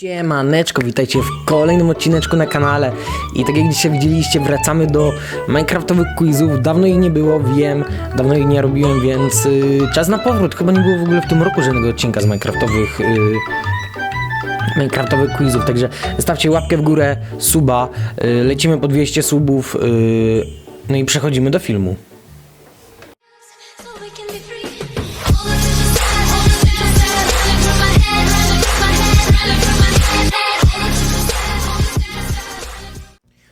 Siemaneczko, witajcie w kolejnym odcineczku na kanale. I tak jak dzisiaj widzieliście wracamy do minecraftowych quizów, dawno ich nie było, wiem, dawno ich nie robiłem, więc y, czas na powrót, chyba nie było w ogóle w tym roku żadnego odcinka z minecraftowych y, minecraftowych quizów, także stawcie łapkę w górę, suba, y, lecimy po 200 subów, no i przechodzimy do filmu.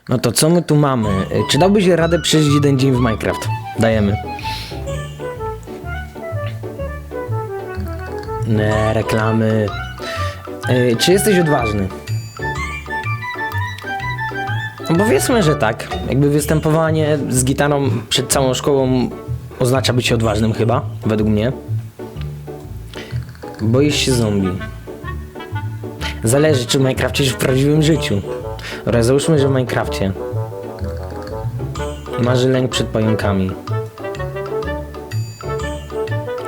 No to co my tu mamy? Y, Czy dałbyś radę przeżyć jeden dzień w Minecraft? Dajemy. Nie, reklamy. Y, Czy jesteś odważny? No Powiedzmy, że tak. Jakby występowanie z gitarą przed całą szkołą oznacza być odważnym chyba, według mnie. Boisz się zombie. Zależy, czy czy w prawdziwym życiu. Dobra, załóżmy, że w Minecrafcie. Masz lęk przed pająkami.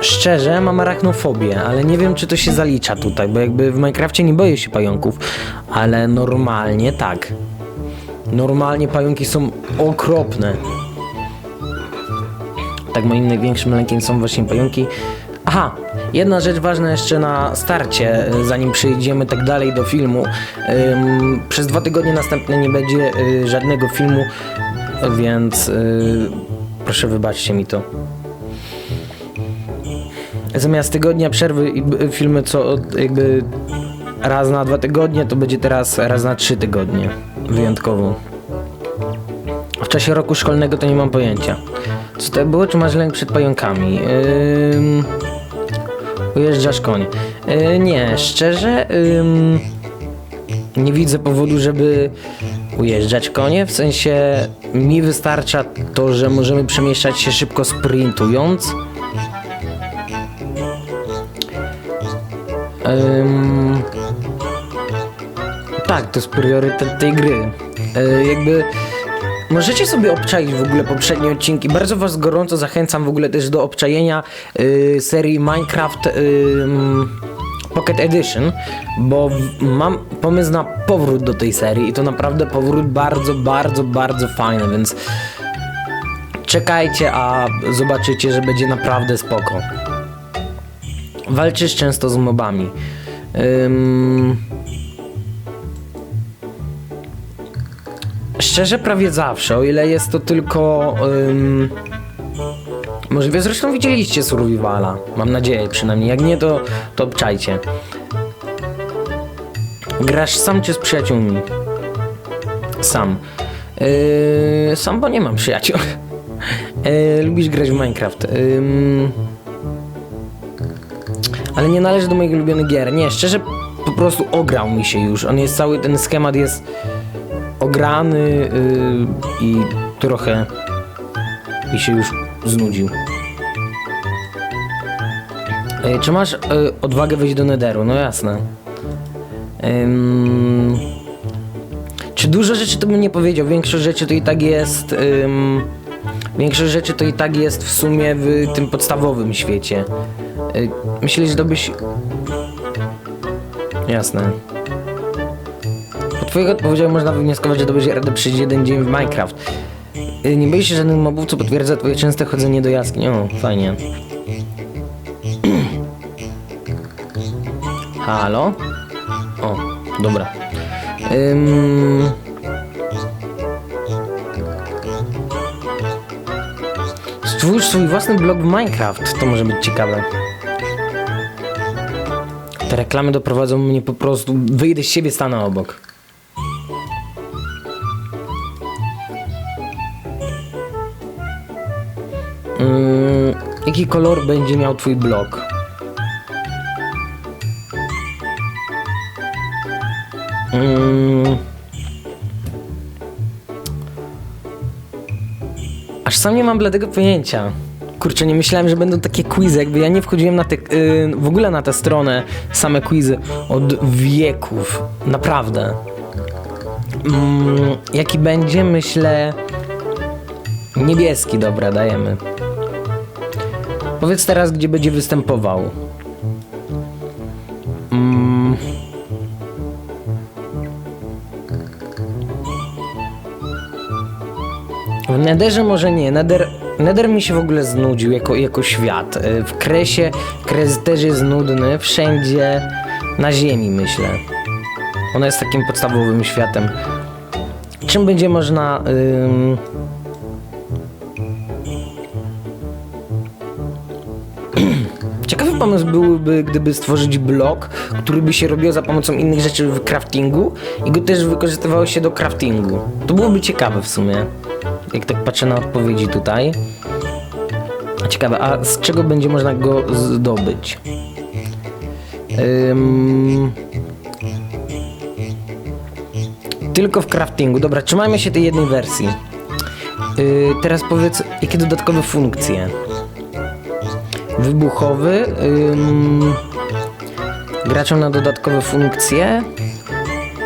Szczerze, mam arachnofobię, ale nie wiem, czy to się zalicza tutaj, bo jakby w Minecrafcie nie boję się pająków, ale normalnie tak. Normalnie pająki są okropne. Tak moim największym lękiem są właśnie pająki. Aha, jedna rzecz ważna jeszcze na starcie, y, zanim przejdziemy tak dalej do filmu. Ym, przez dwa tygodnie następne nie będzie y, żadnego filmu, więc y, proszę wybaczcie mi to. Zamiast tygodnia przerwy i b- filmy co jakby raz na dwa tygodnie, to będzie teraz raz na trzy tygodnie. Wyjątkowo. W czasie roku szkolnego to nie mam pojęcia. Co to było? Czy masz lęk przed pająkami? Ym... Ujeżdżasz koń. Yy, nie, szczerze ym... nie widzę powodu, żeby ujeżdżać konie. W sensie mi wystarcza to, że możemy przemieszczać się szybko sprintując. Ym... Tak, to jest priorytet tej gry. Yy, jakby możecie sobie obczaić w ogóle poprzednie odcinki. Bardzo Was gorąco zachęcam w ogóle też do obczajenia yy, serii Minecraft ym, Pocket Edition, bo mam pomysł na powrót do tej serii i to naprawdę powrót bardzo, bardzo, bardzo fajny, więc czekajcie, a zobaczycie, że będzie naprawdę spoko. Walczysz często z mobami. Ym... Szczerze prawie zawsze, o ile jest to tylko... Ym... Możliwe, zresztą widzieliście Survivala. Mam nadzieję przynajmniej. Jak nie, to, to obczajcie. Grasz sam czy z przyjaciółmi? Sam. Yy, sam, bo nie mam przyjaciół. Yy, lubisz grać w Minecraft. Ym... Ale nie należy do moich ulubionych gier. Nie, szczerze po prostu ograł mi się już. On jest cały, ten schemat jest ograny yy, i trochę mi się już znudził. Yy, czy masz yy, odwagę wejść do Netheru? No jasne. Czy dużo rzeczy to bym nie powiedział? Większość rzeczy to i tak jest. Większość rzeczy to i tak jest w sumie w tym podstawowym świecie. Y, Myślisz, że to byś... Jasne. Twoich odpowiedziach można wywnioskować, że to będzie radę przyjść jeden dzień w Minecraft. Y, Nie boisz się żadnych mobów, co potwierdza twoje częste chodzenie do jaskini. O, fajnie. Halo? O, dobra. Ym... Stwórz swój własny blog w Minecraft. To może być ciekawe. Te reklamy doprowadzą mnie po prostu. Wyjdę z siebie, stanę obok. Mm, jaki kolor będzie miał twój blog? Mm. Aż sam nie mam bladego pojęcia. Kurczę, nie myślałem, że będą takie quizy, jakby ja nie wchodziłem na te, yy, w ogóle na tę stronę, same quizy od wieków, naprawdę. Mm, jaki będzie, myślę, niebieski, dobra, dajemy. Powiedz teraz, gdzie będzie występował. Mm. W Nederze może nie. Neder, Neder mi się w ogóle znudził jako, jako świat. Y, w Kresie Kres też jest nudny. Wszędzie na ziemi, myślę. Ona jest takim podstawowym światem. Czym będzie można... Ym pomysł byłby, gdyby stworzyć blok, który by się robił za pomocą innych rzeczy w craftingu i go też wykorzystywało się do craftingu. To byłoby ciekawe w sumie, jak tak patrzę na odpowiedzi tutaj. Ciekawe, a z czego będzie można go zdobyć? Tylko w craftingu. Dobra, trzymajmy się tej jednej wersji. Yy, teraz powiedz, jakie dodatkowe funkcje? Wybuchowy. Ym, na dodatkowe funkcje.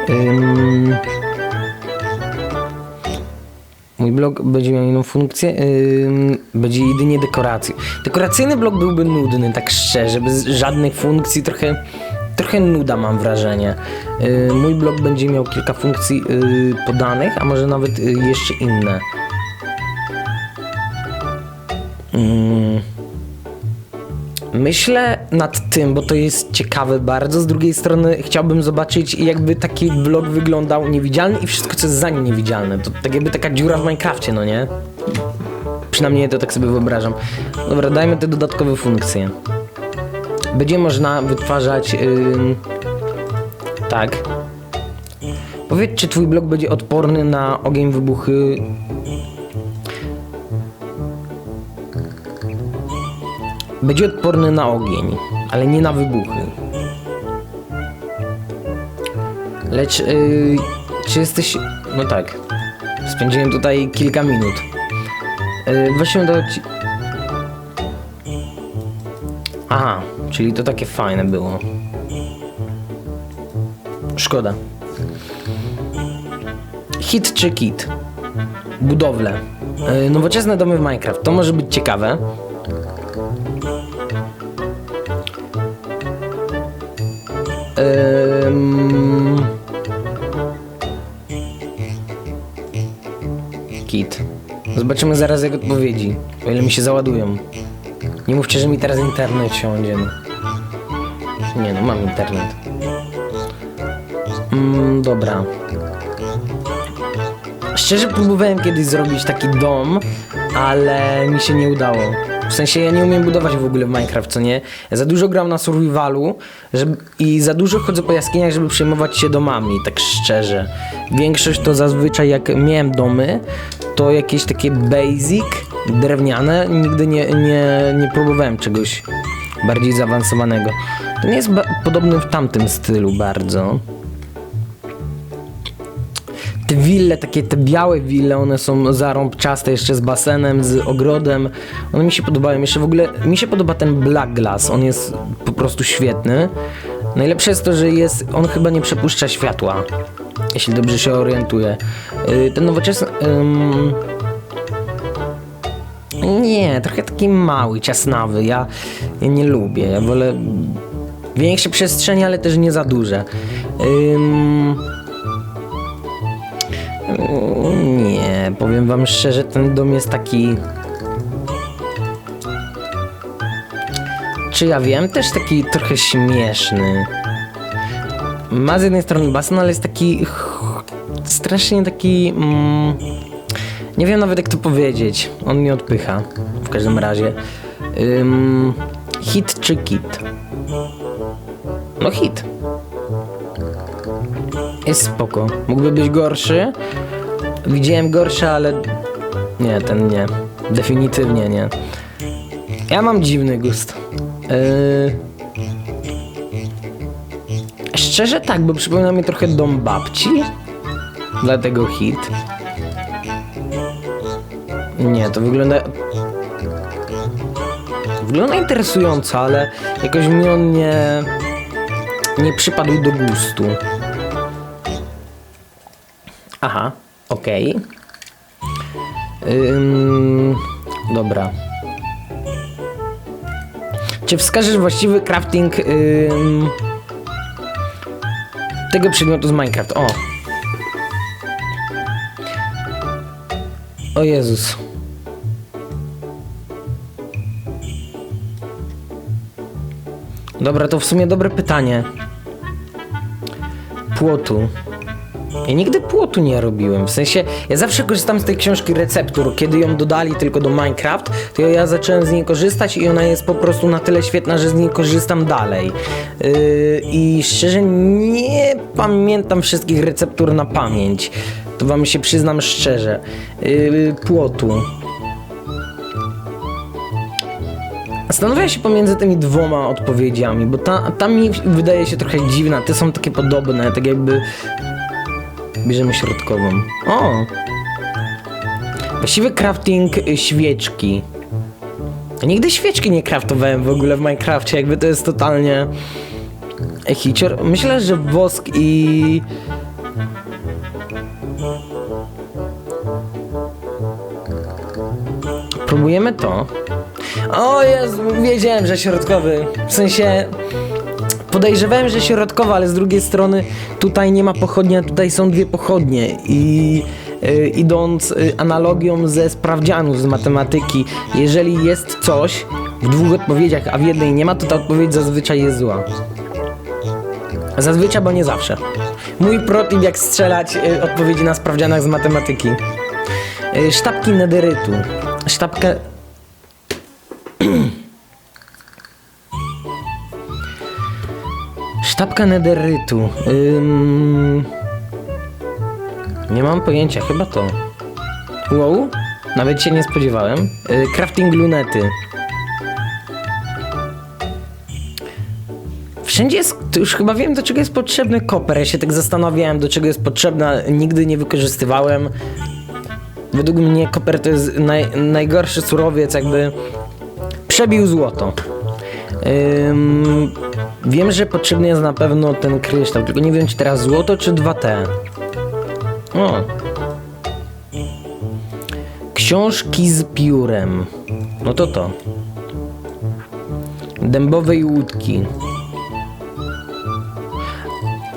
Ym, mój blog będzie miał inną funkcję. Będzie jedynie dekoracją. Dekoracyjny blog byłby nudny, tak szczerze, bez żadnych funkcji, trochę. Trochę nuda mam wrażenie. Yy, mój blog będzie miał kilka funkcji yy, podanych, a może nawet yy, jeszcze inne. Mm. Myślę nad tym, bo to jest ciekawe bardzo. Z drugiej strony chciałbym zobaczyć, jakby taki vlog wyglądał niewidzialny i wszystko, co jest za nim niewidzialne. To tak jakby taka dziura w Minecrafcie, no nie? Przynajmniej to tak sobie wyobrażam. Dobra, dajmy te dodatkowe funkcje. Będzie można wytwarzać. ym, tak. Powiedz, czy twój blok będzie odporny na ogień, wybuchy Będzie odporny na ogień, ale nie na wybuchy. Lecz, yy, czy jesteś... No tak. Spędziłem tutaj kilka minut. Yy, weźmy do... Aha, czyli to takie fajne było. Szkoda. Hit czy kit? Budowle. Yy, nowoczesne domy w Minecraft. To może być ciekawe. Ym... Kit. Zobaczymy zaraz jak odpowiedzi, o ile mi się załadują. Nie mówcie, że mi teraz internet siądzie. no. Nie no, mam internet. Mm, dobra. Szczerze próbowałem kiedyś zrobić taki dom, ale mi się nie udało. W sensie ja nie umiem budować w ogóle w Minecraft, co nie? Ja za dużo gram na survivalu żeby, i za dużo chodzę po jaskiniach, żeby przejmować się domami, tak szczerze. Większość to zazwyczaj jak miałem domy, to jakieś takie basic, drewniane. Nigdy nie, nie, nie próbowałem czegoś bardziej zaawansowanego. To nie jest podobny w tamtym stylu bardzo. Te wille, takie te białe wille, one są zarąbczaste jeszcze z basenem, z ogrodem. One mi się podobają. Jeszcze w ogóle mi się podoba ten Black Glass. On jest po prostu świetny. Najlepsze jest to, że jest, on chyba nie przepuszcza światła. Jeśli dobrze się orientuję. Yy, ten nowoczesny... ym, Nie, trochę taki mały, ciasnawy. Ja, ja nie lubię. Ja wolę większe przestrzenie, ale też nie za duże. Ym... Nie, powiem wam szczerze, ten dom jest taki. Czy ja wiem, też taki trochę śmieszny. Ma z jednej strony basen, ale jest taki. strasznie taki. Mm, nie wiem nawet jak to powiedzieć. On mnie odpycha. W każdym razie. Ym, hit czy kit? No hit. Jest spoko. Mógłby być gorszy. Widziałem gorsze, ale nie, ten nie. Definitywnie nie. Ja mam dziwny gust. Yy... Szczerze tak, bo przypomina mi trochę dom babci. Dlatego hit. Nie, to wygląda... Wygląda interesująco, ale jakoś mi on nie... Nie przypadł do gustu. Aha, okej. Ym, dobra. Czy wskażesz właściwy crafting ym, tego przedmiotu z Minecraft? O. O Jezus. Dobra, to w sumie dobre pytanie. Płotu. Ja nigdy płotu nie robiłem. W sensie, ja zawsze korzystam z tej książki Receptur. Kiedy ją dodali tylko do Minecraft, to ja zacząłem z niej korzystać i ona jest po prostu na tyle świetna, że z niej korzystam dalej. Yy, I szczerze nie pamiętam wszystkich receptur na pamięć. To wam się przyznam szczerze. Yy, płotu. Zastanawiam się pomiędzy tymi dwoma odpowiedziami, bo ta, ta mi wydaje się trochę dziwna. Te są takie podobne, tak jakby Bierzemy środkową. O! Właściwy crafting świeczki. Nigdy świeczki nie craftowałem w ogóle w Minecrafcie, jakby to jest totalnie hicior. Myślę, że wosk i... Próbujemy to. O Jezu, wiedziałem, że środkowy. W sensie... Podejrzewałem, że środkowa, ale z drugiej strony tutaj nie ma pochodni, a tutaj są dwie pochodnie i y, idąc y, analogią ze sprawdzianów z matematyki, jeżeli jest coś w dwóch odpowiedziach, a w jednej nie ma, to ta odpowiedź zazwyczaj jest zła. Zazwyczaj, bo nie zawsze. Mój protip jak strzelać y, odpowiedzi na sprawdzianach z matematyki. Y, sztabki nederytu. Sztabkę... Sztabka nederytu. Ym... Nie mam pojęcia, chyba to. Wow, nawet się nie spodziewałem. Y, crafting lunety. Wszędzie jest, już chyba wiem do czego jest potrzebny koper. Ja się tak zastanawiałem do czego jest potrzebna, nigdy nie wykorzystywałem. Według mnie koper to jest naj, najgorszy surowiec, jakby przebił złoto. Ym, wiem, że potrzebny jest na pewno ten kryształ, tylko nie wiem czy teraz złoto czy 2T. O. Książki z piórem. No to to. Dębowej łódki.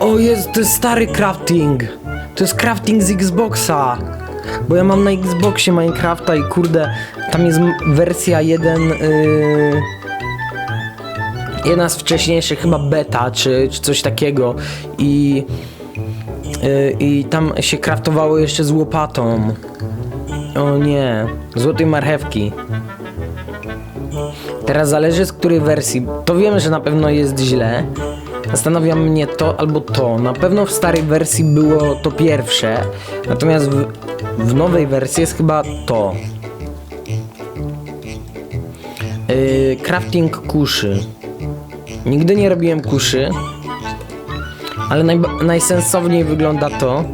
O jest, to jest stary crafting. To jest crafting z Xboxa. Bo ja mam na Xboxie Minecrafta i kurde, tam jest wersja 1... Yy jedna z wcześniejszych, chyba beta, czy, czy coś takiego i yy, i tam się kraftowało jeszcze z łopatą. O nie, złotej marchewki. Teraz zależy z której wersji. To wiemy, że na pewno jest źle. Zastanawia mnie to albo to. Na pewno w starej wersji było to pierwsze, natomiast w, w nowej wersji jest chyba to. Yy, crafting kuszy. Nigdy nie robiłem kuszy, ale najba- najsensowniej wygląda to.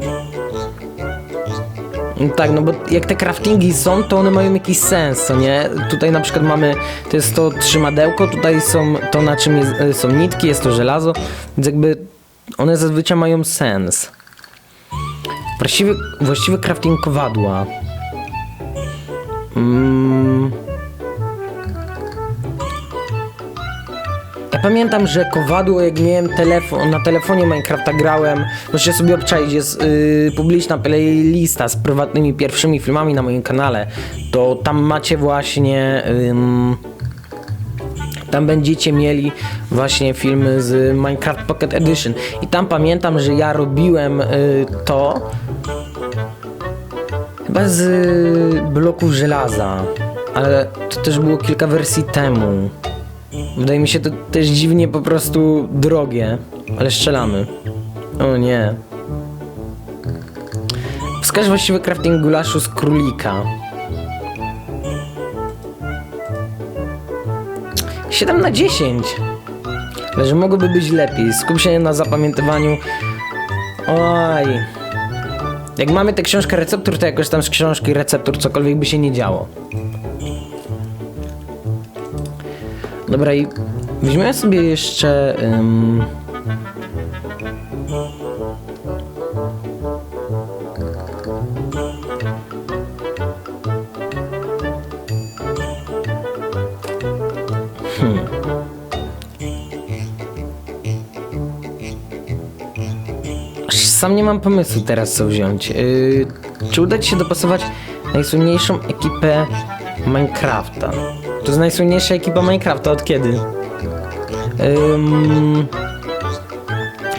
No Tak, no bo jak te craftingi są, to one mają jakiś sens, co nie? Tutaj na przykład mamy, to jest to trzymadełko, tutaj są to na czym jest, y, są nitki, jest to żelazo, więc jakby one zazwyczaj mają sens. Właściwy, właściwy crafting kowadła. Mm. Pamiętam, że kowadło, jak miałem telefon, na telefonie Minecrafta grałem, możecie sobie obczaić, jest yy, publiczna playlista z prywatnymi pierwszymi filmami na moim kanale, to tam macie właśnie... ym, tam będziecie mieli właśnie filmy z Minecraft Pocket Edition. I tam pamiętam, że ja robiłem y, to chyba z bloków żelaza, ale to też było kilka wersji temu. Wydaje mi się to też dziwnie po prostu drogie, ale strzelamy. O nie. Wskaż właściwy crafting gulaszu z królika. 7 na 10. Ale że mogłoby być lepiej. Skup się na zapamiętywaniu. Oj. Jak mamy tę książkę receptur, to jakoś tam z książki receptur cokolwiek by się nie działo. Dobra i weźmiemy sobie jeszcze... Ym... Hmm. Sam nie mam pomysłu teraz co wziąć. Yy, czy uda ci się dopasować najsłynniejszą ekipę Minecrafta. To jest najsłynniejsza ekipa Minecrafta od kiedy?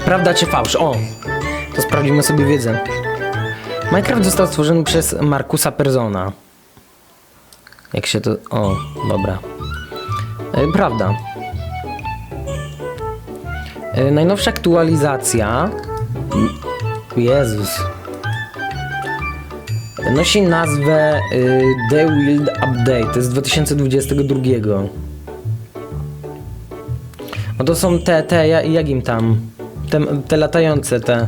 Prawda czy fałsz? O! To sprawdzimy sobie wiedzę. Minecraft został stworzony przez Markusa Persona. Jak się to... O, dobra. E, prawda. E, najnowsza aktualizacja... Jezus. Nosi nazwę y, The Wild Update. Z 2022. No to są te, te, ja- jak im tam? Te, te latające, te.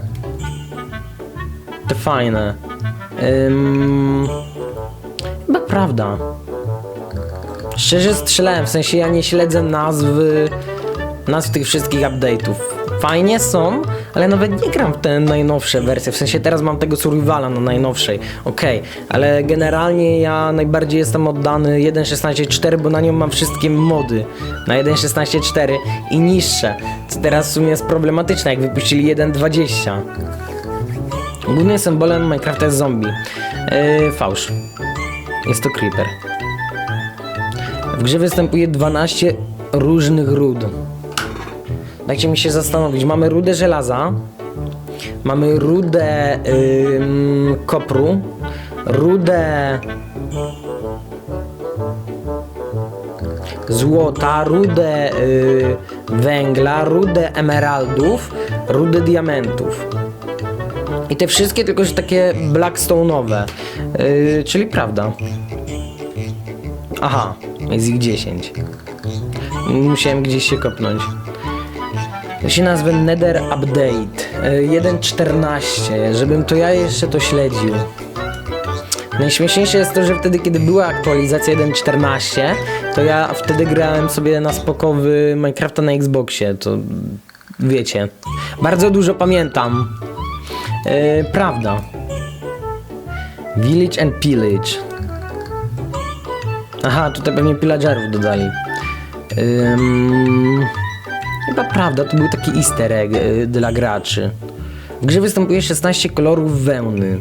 Te fajne. Ym... Chyba prawda. Szczerze strzelałem, w sensie ja nie śledzę nazwy nazw tych wszystkich update'ów. Fajnie są, ale nawet nie gram w te najnowsze wersje. W sensie teraz mam tego survivala na najnowszej. Okej, ale generalnie ja najbardziej jestem oddany 1.16.4, bo na nią mam wszystkie mody na 1.16.4 i niższe. Co teraz w sumie jest problematyczne, jak wypuścili 1.20. Głównym symbolem Minecrafta jest zombie. Yy, fałsz. Jest to creeper. W grze występuje 12 różnych ród. Dajcie mi się zastanowić. Mamy rudę żelaza, mamy rudę kopru, rudę złota, rudę y, węgla, rudę emeraldów, rudę diamentów. I te wszystkie tylko, że takie blackstone'owe. Yy, czyli prawda. Aha, jest ich 10. Musiałem gdzieś się kopnąć. To się nazwę Nether Update y, 1.14, żebym to ja jeszcze to śledził. Najśmieszniejsze jest to, że wtedy, kiedy była aktualizacja 1.14, to ja wtedy grałem sobie na spokowy Minecrafta na Xboxie, to wiecie. Bardzo dużo pamiętam. Yy, prawda. Village and Pillage. Aha, tutaj pewnie pillagerów dodali. Ym, chyba prawda, to był taki easter egg y, dla graczy. W grze występuje 16 kolorów wełny.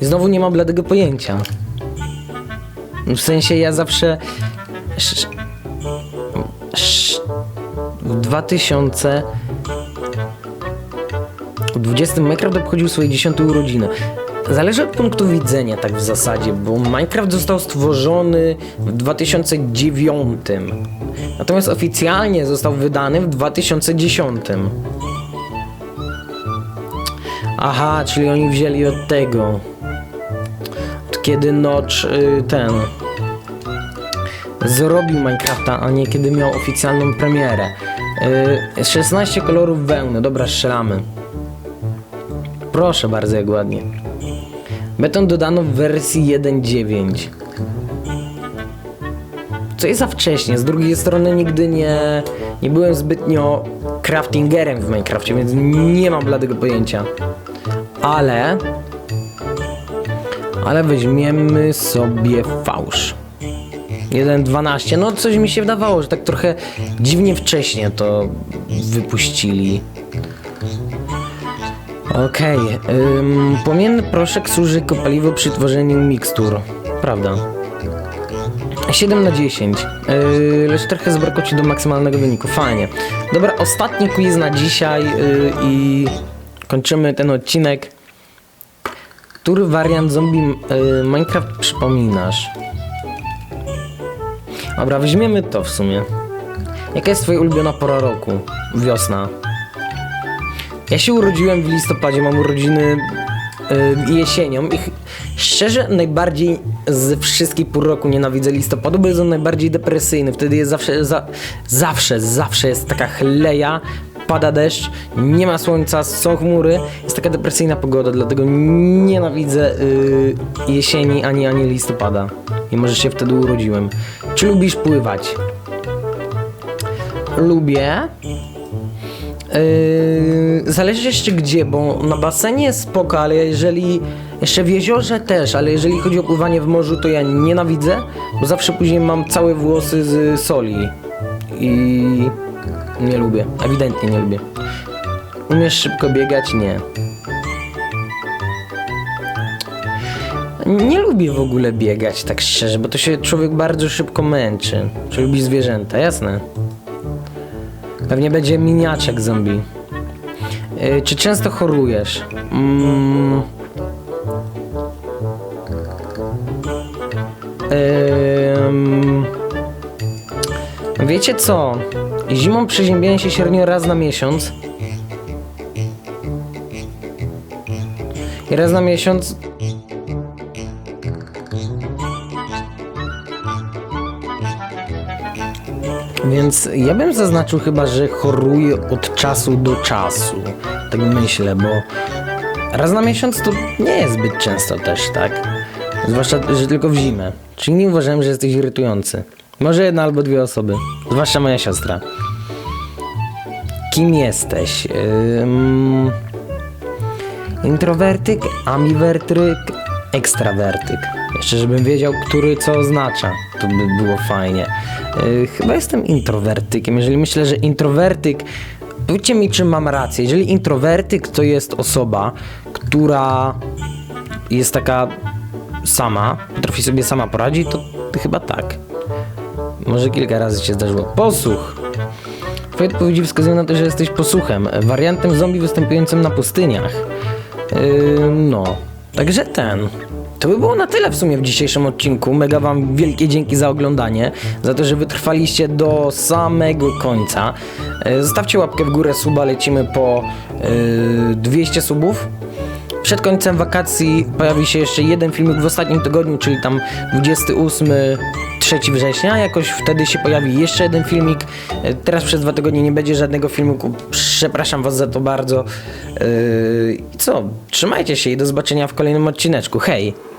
I znowu nie mam bladego pojęcia. W sensie ja zawsze... sz- sz- W 2000... W 20 Minecraft obchodził swoje 10 urodziny. Zależy od punktu widzenia, tak w zasadzie, bo Minecraft został stworzony w 2009. Natomiast oficjalnie został wydany w 2010. Aha, czyli oni wzięli od tego. Od kiedy Notch y, ten zrobił Minecrafta, a nie kiedy miał oficjalną premierę. Y, 16 kolorów wełny, dobra, strzelamy. Proszę bardzo, jak ładnie. Beton dodano w wersji 1.9. Co jest za wcześnie. Z drugiej strony nigdy nie, nie byłem zbytnio craftingerem w Minecrafcie, więc nie mam bladego pojęcia. Ale... Ale weźmiemy sobie fałsz. 1.12. No coś mi się wydawało, że tak trochę dziwnie wcześnie to wypuścili. Okej. ym, płomienny proszek służy jako paliwo przy tworzeniu mikstur. Prawda. 7 na 10. Yy, lecz trochę zbrakło ci do maksymalnego wyniku. Fajnie. Dobra, ostatni quiz na dzisiaj yy, i kończymy ten odcinek. Który wariant zombie yy, Minecraft przypominasz? Dobra, weźmiemy to w sumie. Jaka jest twoja ulubiona pora roku? Wiosna. Ja się urodziłem w listopadzie, mam urodziny y, jesienią i szczerze najbardziej z wszystkich pór roku nienawidzę listopadu, bo jest on najbardziej depresyjny. Wtedy jest zawsze, za, zawsze, zawsze jest taka chleja, pada deszcz, nie ma słońca, są chmury, jest taka depresyjna pogoda, dlatego nienawidzę y, jesieni ani, ani listopada. I może się wtedy urodziłem. Czy lubisz pływać? Lubię. Yy, zależy jeszcze gdzie, bo na basenie jest spoko, ale jeżeli jeszcze w jeziorze też, ale jeżeli chodzi o pływanie w morzu, to ja nienawidzę, bo zawsze później mam całe włosy z soli i nie lubię, ewidentnie nie lubię. Umiesz szybko biegać? Nie. Nie lubię w ogóle biegać, tak szczerze, bo to się człowiek bardzo szybko męczy. Czy lubi zwierzęta, jasne. Pewnie będzie miniaczek zombie. Yy, czy często chorujesz? Mm. Wiecie co? Zimą przeziębiałem się średnio raz na miesiąc. I raz na miesiąc Więc ja bym zaznaczył chyba, że choruję od czasu do czasu. Tak myślę, bo raz na miesiąc to nie jest zbyt często też, tak? Zwłaszcza, że tylko w zimę. Czyli nie uważałem, że jesteś irytujący. Może jedna albo dwie osoby. Zwłaszcza moja siostra. Kim jesteś? Ym... Introwertyk, ambiwertyk, ekstrawertyk. Jeszcze żebym wiedział, który co oznacza. To by było fajnie. Yy, chyba jestem introwertykiem. Jeżeli myślę, że introwertyk. Powiedzcie mi, czy mam rację. Jeżeli introwertyk to jest osoba, która jest taka sama, potrafi sobie sama poradzić, to chyba tak. Może kilka razy się zdarzyło. Posłuch. Twoje odpowiedzi wskazują na to, że jesteś posłuchem, wariantem zombie występującym na pustyniach. Yy, no, także ten. To by było na tyle w sumie w dzisiejszym odcinku. Mega wam wielkie dzięki za oglądanie, za to, że wytrwaliście do samego końca. Yy, zostawcie łapkę w górę, suba, lecimy po yy, 200 subów. Przed końcem wakacji pojawi się jeszcze jeden filmik w ostatnim tygodniu, czyli tam 28 3 września. Jakoś wtedy się pojawi jeszcze jeden filmik. E, Teraz przez dwa tygodnie nie będzie żadnego filmiku. Przepraszam Was za to bardzo. Yy, I co? Trzymajcie się i do zobaczenia w kolejnym odcineczku. Hej!